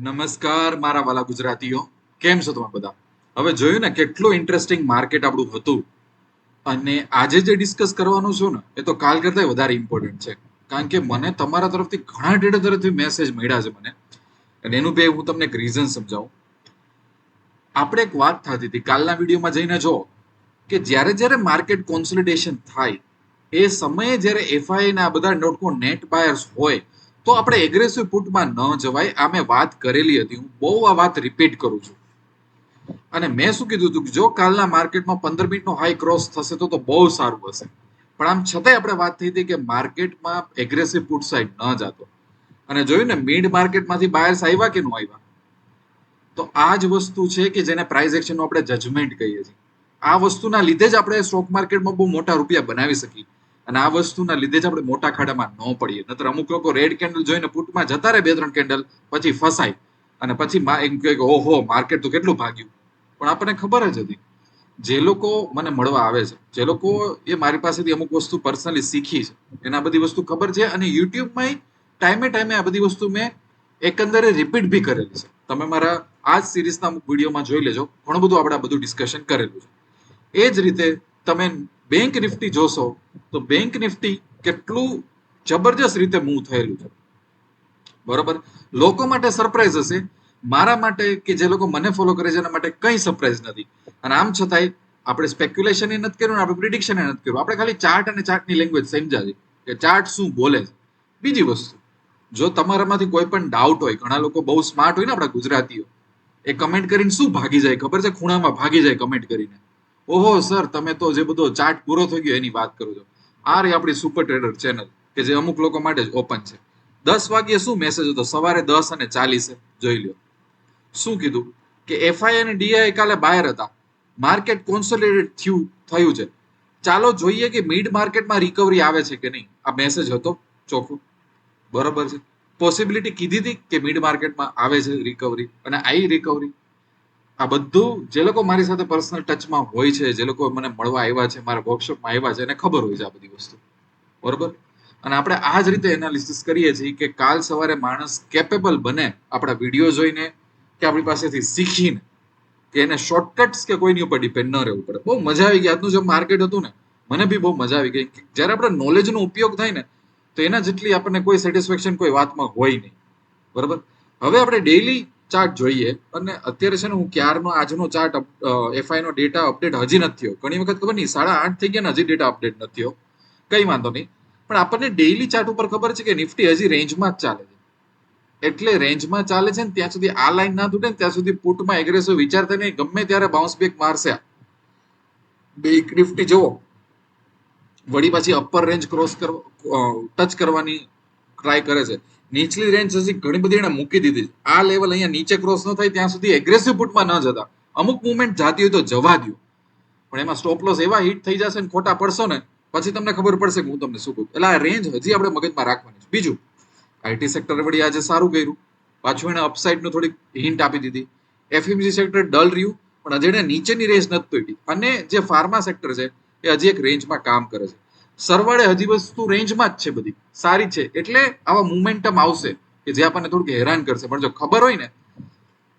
નમસ્કાર, મારા વાલા ગુજરાતીઓ. કેમ છો તમે બધા? હવે જોયું ને કેટલું ઇન્ટરેસ્ટિંગ માર્કેટ આપણું હતું. અને આજે જે ડિસ્કસ કરવાનું છું ને, એ તો કાલ કરતા વધારે ઇમ્પોર્ટન્ટ છે. કારણ કે મને તમારા તરફથી ઘણા ડેટા તરફથી મેસેજ મળ્યા છે મને. અને એનું બે હું તમને એક રીઝન સમજાવું. આપણે એક વાત થતી હતી, કાલના વિડીયોમાં જઈને જો કે જ્યારે જ્યારે માર્કેટ કોન્સોલિડેશન થાય, એ સમયે જ્યારે એફઆઈ ના બધા નોટકો નેટ બાયર્સ હોય તો આપણે એગ્રેસિવ પુટમાં ન જવાય, આ મેં વાત કરેલી હતી, હું બહુ આ વાત રિપીટ કરું છું. અને મેં શું કીધું હતું કે જો કાલના માર્કેટમાં પંદર મિનિટનો હાઈ ક્રોસ થશે તો તો બહુ સારું હશે. પણ આમ છતાંય આપણે વાત થઈ હતી કે માર્કેટમાં એગ્રેસિવ પુટ સાઈડ ન જતો. અને જોયું ને મિડ માર્કેટમાંથી બાયર્સ આવ્યા કે ન આવ્યા? તો આ જ વસ્તુ છે કે જેને પ્રાઇઝ એક્શનનું આપણે જજમેન્ટ કહીએ છીએ. આ વસ્તુના લીધે જ આપણે સ્ટોક માર્કેટમાં બહુ મોટા રૂપિયા બનાવી શકીએ. અને આ વસ્તુના લીધે જ આપણે મોટા ખાડામાં ન પડીએ. નતર અમુક લોકો રેડ કેન્ડલ જોઈને પુટમાં જતા રહે બે ત્રણ કેન્ડલ પછી ફસાય. અને પછી એમ કહે કે, ઓહો માર્કેટ તો કેટલું ભાગ્યું. પણ આપણને ખબર જ હતી. જે લોકો મને મળવા આવે છે, જે લોકો એ મારી પાસેથી અમુક વસ્તુ પર્સનલી શીખી છે, એને બધી વસ્તુ ખબર છે અને યુટ્યુબમાં ટાઈમે ટાઈમે આ બધી વસ્તુ મેં એકંદરે રિપીટ બી કરેલી છે. તમે મારા આ જ સિરીઝના અમુક વિડીયોમાં જોઈ લેજો. ઘણું બધું આપણે આ બધું ડિસ્કશન કરેલું છે. એ જ રીતે તમે બેંક નિફ્ટી જોશો તો બેંક નિફ્ટી કેટલું જબરજસ્ત રીતે મૂવ થયેલું છે. બરોબર? લોકો માટે સરપ્રાઈઝ હશે. મારા માટે કે જે લોકો મને ફોલો કરે છે, એના માટે કંઈ સરપ્રાઈઝ નથી. અને આમ છતાંય આપણે સ્પેક્યુલેશન એ નથી કર્યું આપણે પ્રિડિક્શન એ નથી કર્યું. આપણે ખાલી ચાર્ટ અને ચાર્ટની લેંગ્વેજ સમજા છે કે ચાર્ટ શું બોલે છે. બીજી વસ્તુ, જો તમારામાંથી કોઈ પણ ડાઉટ હોય, ઘણા લોકો બહુ સ્માર્ટ હોય ને આપણા ગુજરાતીઓ, એ કમેન્ટ કરીને શું ભાગી જાય? ખબર છે? ખૂણામાં ભાગી જાય કમેન્ટ કરીને. ઓહો, સર, તમે તો જે બધો ચાર્ટ પૂરો થઈ ગયો એની વાત કરું છો. આ રહી આપણી સુપર ટ્રેડર ચેનલ, કે જે અમુક લોકો માટે જ ઓપન છે. દસ વાગ્યે શું મેસેજ હતો? સવારે દસ અને ચાલીસે, જોઈ લ્યો. શું કીધું? કે એફઆઈ અને ડીઆઈ કાલે બહાર હતા. માર્કેટ કોન્સોલિડેટ થયું થયું છે. ચાલો જોઈએ કે મિડ માર્કેટમાં રિકવરી આવે છે કે નહીં. આ મેસેજ હતો, ચોખ્ખું. બરોબર છે. પોસિબિલિટી કીધી હતી કે મિડ માર્કેટમાં આવે છે રિકવરી અને આવી રિકવરી આ બધું જે લોકો મારી સાથે પર્સનલ ટચમાં હોય છે, જે લોકો મને મળવા આવ્યા છે, મારા વર્કશોપમાં આવ્યા છે, એને ખબર હોય છે આ બધી વસ્તુ. બરોબર? અને આપણે આ જ રીતે એનાલિસિસ કરીએ છીએ કે કાલ સવારે માણસ કેપેબલ બને આપણા વીડિયો જોઈને કે આપણી પાસેથી શીખીને કે એને શોર્ટકટ્સ કે કોઈની ઉપર ડિપેન્ડ ન રહેવું પડે. બહુ મજા આવી ગઈ. આજનું જે માર્કેટ હતું ને, મને બી બહુ મજા આવી ગઈ. જ્યારે આપણે નોલેજનો ઉપયોગ થાય ને, તો એના જેટલી આપણને કોઈ સેટિસ્ફેક્શન કોઈ વાતમાં હોય નહીં. બરાબર? હવે આપણે ડેઈલી ચાર્ટ જોઈએ. અને અત્યારે છે ને હું ક્યારનો આજનો ચાર્ટ એફઆઈ નો ડેટા અપડેટ હજી નથી થયો. ઘણી વખત ખબર નહીં, સાડા આઠ થઈ ગયા ને હજી ડેટા અપડેટ નથી થયો. કઈ વાંધો નહીં. પણ આપણને ડેઈલી ચાર્ટ ઉપર ખબર છે કે નિફ્ટી હજી રેન્જમાં જ ચાલે છે. એટલે રેન્જમાં ચાલે છે ને ત્યાં સુધી આ લાઈન ના તૂટે ને ત્યાં સુધી પુટમાં એગ્રેસિવ વિચારતા નહીં ગમે ત્યારે બાઉન્સ બેક મારશે બેક નિફ્ટી જુઓ. વળી પાછી અપર રેન્જ ક્રોસ ટચ કરવાની ટ્રાય કરે છે. નીચલી રેન્જ હજી ઘણી બધી એને મૂકી દીધી. છે આ લેવલ અહીંયા નીચે ક્રોસ ન થાય, ત્યાં સુધી એગ્રેસિવ પુટમાં ન જતા. અમુક મુવમેન્ટ જાતી હોય તો જવા દો પણ એમાં સ્ટોપ લોસ એવા હિટ થઈ જશે ને ખોટા પડશો ને, પછી તમને ખબર પડશે કે હું તમને શું કહું. એટલે આ રેન્જ હજી આપણે મગજમાં રાખવાની છે. બીજું આઈટી સેક્ટર વળી આજે સારું કર્યું. પાછું એને અપસાઇડનું થોડીક હિન્ટ આપી દીધી. એફએમજી સેક્ટર ડલ રહ્યું, પણ હજી એને નીચેની રેન્જ નથી તોડી. અને જે ફાર્મા સેક્ટર છે, એ હજી એક રેન્જમાં કામ કરે છે. સરવાળે હજી વસ્તુ રેન્જમાં જ છે બધી. સારી છે. એટલે આવા મુમેન્ટમ આવશે કે જે આપણને થોડુંક હેરાન કરશે. પણ જો ખબર હોય ને,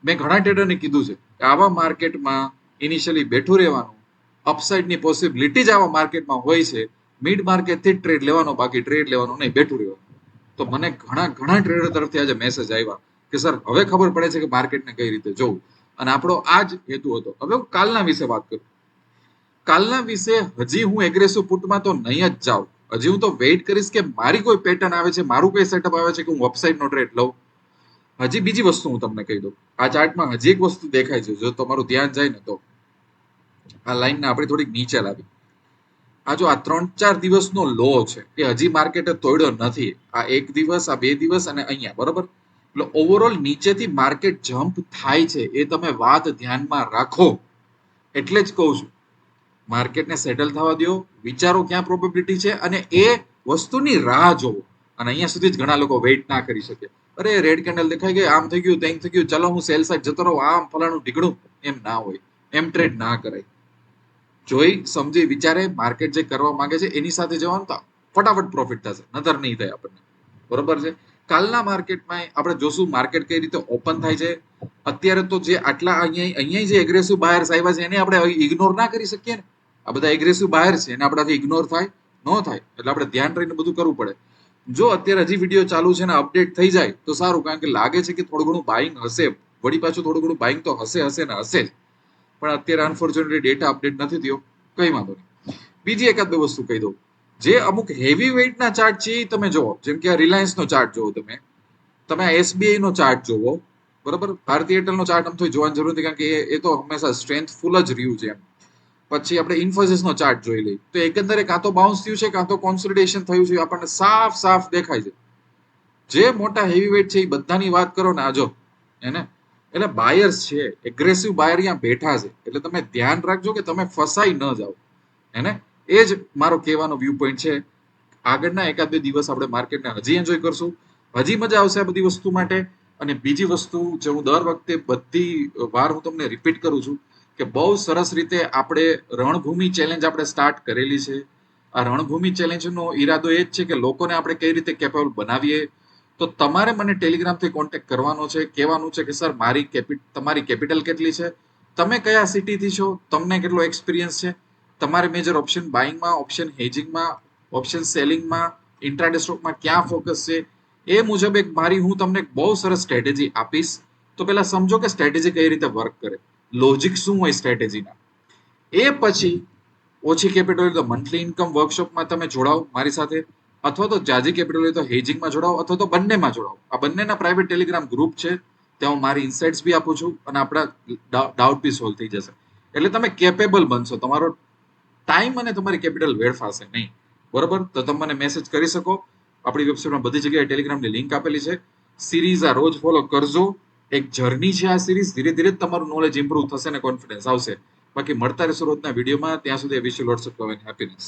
મેં ઘણા ટ્રેડરને કીધું છે કે આવા માર્કેટમાં ઇનિશિયલી બેઠું રહેવાનું અપસાઇડની પોસિબિલિટી જ આવા માર્કેટમાં હોય છે મિડ માર્કેટથી જ ટ્રેડ લેવાનો, બાકી ટ્રેડ લેવાનો નહીં, બેઠું રહેવાનું. તો મને ઘણા ઘણા ટ્રેડર તરફથી આજે મેસેજ આવ્યા કે, સર, હવે ખબર પડે છે કે માર્કેટને કઈ રીતે જોવું? અને આપણો આ જ હેતુ હતો. હવે હું કાલના વિશે વાત કરું. કાલના વિશે હજી હું એગ્રેસિવ પુટમાં તો નહીં જ જાઉં. હજી હું તો વેઇટ કરીશ કે મારી કોઈ પેટર્ન આવે છે, મારું કોઈ સેટઅપ આવે છે કે હું અપસાઇડ નો ટ્રેડ લઉં. હજી બીજી વસ્તુ હું તમને કહી દઉં. આ ચાર્ટમાં હજી એક વસ્તુ દેખાય છે, જો તમારું ધ્યાન જાય ને તો. આ લાઈનને આપણે થોડીક નીચે લાવી. આ જો આ ત્રણ ચાર દિવસનો લો છે એ હજી માર્કેટે તોડ્યો નથી. આ એક દિવસ, આ બે દિવસ અને અહીંયા, બરોબર? એટલે ઓવરઓલ નીચેથી માર્કેટ જમ્પ થાય છે એ તમે વાત ધ્યાનમાં રાખો. એટલે જ કહું છું. માર્કેટને સેટલ થવા દો, વિચારો ક્યાં પ્રોબેબિલિટી છે અને એ વસ્તુની રાહ જોવો અને અહીંયા સુધી જ ઘણા લોકો વેઇટ ના કરી શકે. અરે રેડ કેન્ડલ દેખાઈ ગઈ, આમ થઈ ગયું, તેમ થઈ ગયું, ચલો હું સેલ સાઈડ જતો રહું, આમ ફલાણું ઢીકણું એમ ના હોય. એમ ટ્રેડ ના કરાય. જોઈ, સમજી, વિચારે માર્કેટ જે કરવા માંગે છે, એની સાથે જવાનું તો ફટાફટ પ્રોફિટ થશે, નતર નહીં થાય આપણને. બરોબર છે? કાલના માર્કેટમાં આપણે જોશું માર્કેટ કઈ રીતે ઓપન થાય છે. અત્યારે તો જે આટલા અહીંયા અહીંયા જે એગ્રેસિવ બાયર્સ આવ્યા છે, એને આપણે ઇગ્નોર ના કરી શકીએ ને? આ બધા એગ્રેસિવ બહાર છે, એને આપણાથી ઇગ્નોર થાય, ન થાય, એટલે આપણે ધ્યાન રહીને બધું કરવું પડે. જો અત્યારે હજી વીડિયો ચાલુ છે ને અપડેટ થઈ જાય, તો સારું, કારણ કે લાગે છે કે થોડું ઘણું બાઇંગ હશે. વળી પાછું થોડું ઘણું બાઇંગ તો હશે હશે ને હશે જ. પણ અત્યારે અનફોર્ચ્યુનેટલી ડેટા અપડેટ નથી થયો, કઈ વાંધો નહીં. બીજી એકાદ બે વસ્તુ કહી દઉં. જે અમુક હેવી વેઇટના ચાર્ટ છે એ તમે જુઓ, જેમ કે આ રિલાયન્સનો ચાર્ટ જુઓ તમે. તમે આ એસબીઆઈ નો ચાર્ટ જુઓ, બરાબર? ભારતીય એરટેલનો ચાર્ટ આમ તો જોવાની જરૂર નથી, કારણ કે એ- તો હંમેશા સ્ટ્રેન્થફુલ જ રહ્યું છે એમ. પછી આપણે ઇન્ફોસિસનો ચાર્ટ જોઈ લઈએ. તો એકંદરે કાં તો બાઉન્સ થયું છે, કાં તો કોન્સોલિડેશન થયું છે, આપણને સાફ સાફ દેખાય છે. જે મોટા હેવી વેઇટ છે એ બધાની વાત કરો ને આજો એને. એટલે બાયર્સ છે એગ્રેસિવ બાયર અહીંયા બેઠા છે. એટલે તમે ધ્યાન રાખજો કે તમે ફસાઈ ન જાઓ. એને એ જ મારો કહેવાનો વ્યૂ પોઈન્ટ છે. આગળના એકાદ બે દિવસ આપણે માર્કેટને હજી એન્જોય કરશું. હજી મજા આવશે આ બધી વસ્તુ માટે. અને બીજી વસ્તુ જે હું દર વખતે બધી વાર હું તમને રિપીટ કરું છું કે બહુ સરસ રીતે આપણે રણભૂમિ ચેલેન્જ આપણે સ્ટાર્ટ કરેલી છે. આ રણભૂમિ ચેલેન્જનો ઈરાદો એ જ છે કે લોકોને આપણે કઈ રીતે કેપેબલ બનાવીએ. તો તમારે મને ટેલિગ્રામથી કોન્ટેક્ટ કરવાનો છે, કહેવાનું છે કે, સર, મારી કેપિટ તમારી કેપિટલ કેટલી છે? તમે કયા સિટીથી છો? તમને કેટલો એક્સપિરિયન્સ છે? તમારે મેજર ઓપ્શન બાઇંગમાં ઓપ્શન હેજિંગમાં ઓપ્શન સેલિંગમાં ઇન્ટ્રાડે સ્ટોકમાં ક્યાં ફોકસ છે? એ મુજબ એક મારી હું તમને બહુ સરસ સ્ટ્રેટેજી આપીશ. તો પહેલાં સમજો કે સ્ટ્રેટેજી કઈ રીતે વર્ક કરે. લોજિક શું હોય સ્ટ્રેટેજીના એ પછી ઓછી કેપિટલ હોય તો મંથલી ઇન્કમ વર્કશોપમાં તમે જોડાઓ મારી સાથે, અથવા તો જાજી કેપિટલ હોય તો હેજિંગમાં જોડાઓ, અથવા તો બંનેમાં જોડાઓ. આ બંનેના પ્રાઇવેટ ટેલિગ્રામ ગ્રુપ છે, ત્યાં હું મારી ઇન્સાઇટ્સ બી આપું છું અને આપણા ડાઉટ બી સોલ્વ થઈ જશે. એટલે તમે કેપેબલ બનશો. તમારો ટાઈમ અને તમારી કેપિટલ વેડફાશે નહીં. બરોબર? તો તમે મને મેસેજ કરી શકો. આપણી વેબસાઇટમાં બધી જગ્યાએ ટેલિગ્રામની લિંક આપેલી છે. સિરીઝ આ રોજ ફોલો કરજો. એક જર્ની છે આ સિરીઝ ધીરે ધીરે તમારું નોલેજ ઇમ્પ્રુવ થશે અને કોન્ફિડન્સ આવશે. બાકી મળતા રહેશો રોજના વિડીયોમાં ત્યાં સુધી wish you lots of love and happiness